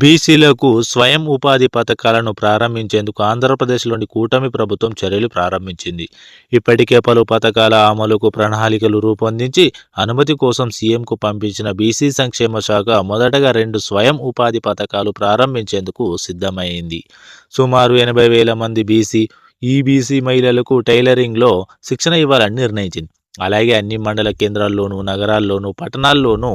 బీసీలకు స్వయం ఉపాధి పథకాలను ప్రారంభించేందుకు ఆంధ్రప్రదేశ్లోని కూటమి ప్రభుత్వం చర్యలు ప్రారంభించింది. ఇప్పటికే పలు పథకాల అమలుకు ప్రణాళికలు రూపొందించి అనుమతి కోసం సీఎంకు పంపించిన బీసీ సంక్షేమ శాఖ మొదటగా రెండు స్వయం ఉపాధి పథకాలు ప్రారంభించేందుకు సిద్ధమైంది. సుమారు ఎనభై వేల మంది బీసీ ఈబీసీ మహిళలకు టైలరింగ్లో శిక్షణ ఇవ్వాలని నిర్ణయించింది. అలాగే అన్ని మండల కేంద్రాల్లోనూ నగరాల్లోనూ పట్టణాల్లోనూ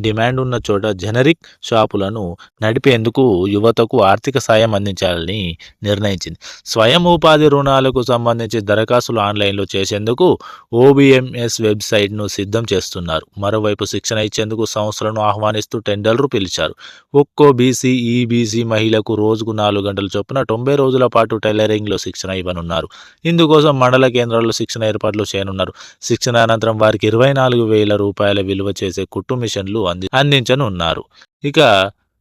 డిమాండ్ ఉన్న చోట జనరిక్ షాపులను నడిపేందుకు యువతకు ఆర్థిక సాయం అందించాలని నిర్ణయించింది. స్వయం ఉపాధి రుణాలకు సంబంధించి దరఖాస్తులు ఆన్లైన్లో చేసేందుకు ఓబిఎంఎస్ వెబ్సైట్ను సిద్ధం చేస్తున్నారు. మరోవైపు శిక్షణ ఇచ్చేందుకు సంస్థలను ఆహ్వానిస్తూ టెండర్లు పిలిచారు. ఒక్కో బీసీ ఈబీసీ మహిళకు రోజుకు నాలుగు గంటల చొప్పున తొంభై రోజుల పాటు టైలరింగ్లో శిక్షణ ఇవ్వనున్నారు. ఇందుకోసం మండల కేంద్రాల్లో శిక్షణ ఏర్పాట్లు చేయనున్నారు. శిక్షణ అనంతరం వారికి ఇరవై నాలుగు వేల రూపాయల విలువ చేసే కుట్టు మిషన్లు అంది అందించనున్నారు. ఇక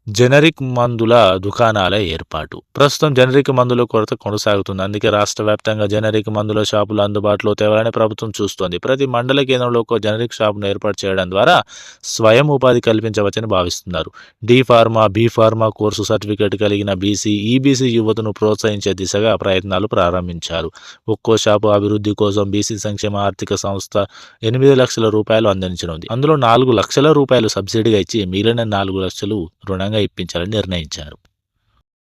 జనరిక్ మందుల దుకాణాల ఏర్పాటు. ప్రస్తుతం జెనరిక్ మందుల కొరత కొనసాగుతుంది. అందుకే రాష్ట్ర వ్యాప్తంగా జెనరిక్ మందుల షాపులు అందుబాటులో తేవాలని ప్రభుత్వం చూస్తోంది. ప్రతి మండల కేంద్రంలో ఒక జెనరిక్ షాపును ఏర్పాటు చేయడం ద్వారా స్వయం ఉపాధి కల్పించవచ్చని భావిస్తున్నారు. D pharma B pharma course certificate కలిగిన బీసీ ఈబీసీ యువతను ప్రోత్సహించే దిశగా ప్రయత్నాలు ప్రారంభించారు. ఒక్కో షాపు అభివృద్ధి కోసం బీసీ సంక్షేమ ఆర్థిక సంస్థ ఎనిమిది లక్షల రూపాయలు అందించనుంది. అందులో నాలుగు లక్షల రూపాయలు సబ్సిడీగా ఇచ్చి మిగిలిన నాలుగు లక్షలు ఇప్పించాలని నిర్ణయించారు.